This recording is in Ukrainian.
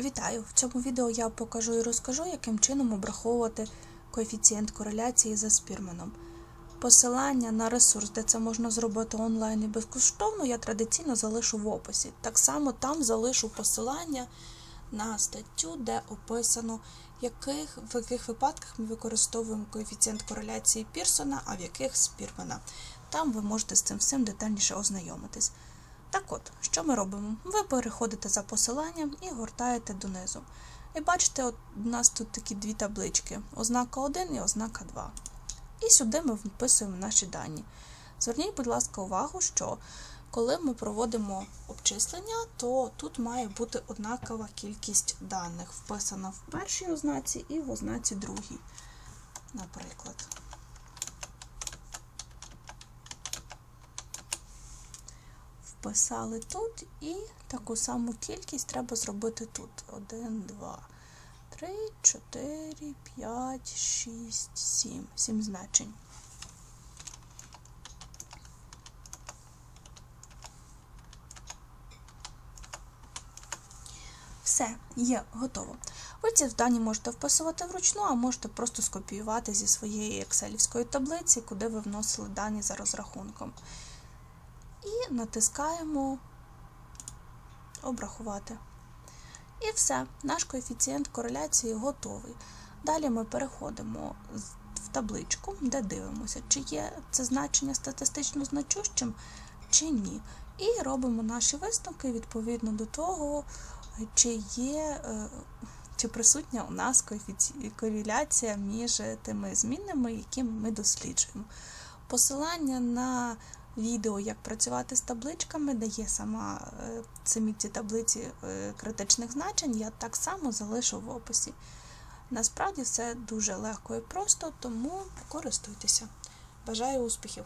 Вітаю! В цьому відео я покажу і розкажу, яким чином обраховувати коефіцієнт кореляції за Спірменом. Посилання на ресурс, де це можна зробити онлайн і безкоштовно, я традиційно залишу в описі. Так само там залишу посилання на статтю, де описано, яких, в яких випадках ми використовуємо коефіцієнт кореляції Пірсона, а в яких Спірмена. Там ви можете з цим всім детальніше ознайомитись. Так от, що ми робимо? Ви переходите за посиланням і гортаєте донизу. І бачите, от у нас тут такі дві таблички: ознака 1 і ознака 2. І сюди ми вписуємо наші дані. Зверніть, будь ласка, увагу, що коли ми проводимо обчислення, то тут має бути однакова кількість даних, вписана в першій ознаці і в ознаці другій. Наприклад. Вписали тут і таку саму кількість треба зробити тут. 1, 2, 3, 4, 5, 6, 7. 7 значень. Все, є, готово. Ви ці дані можете вписувати вручну, а можете просто скопіювати зі своєї екселівської таблиці, куди ви вносили дані за розрахунком. І натискаємо обрахувати. І все, наш коефіцієнт кореляції готовий. Далі ми переходимо в табличку, де дивимося, чи є це значення статистично значущим, чи ні. І робимо наші висновки відповідно до того, чи є, чи присутня у нас кореляція між тими змінними, які ми досліджуємо. Посилання на відео, як працювати з табличками, де є сама самі ці таблиці критичних значень, я так само залишу в описі. Насправді все дуже легко і просто, тому користуйтеся. Бажаю успіхів!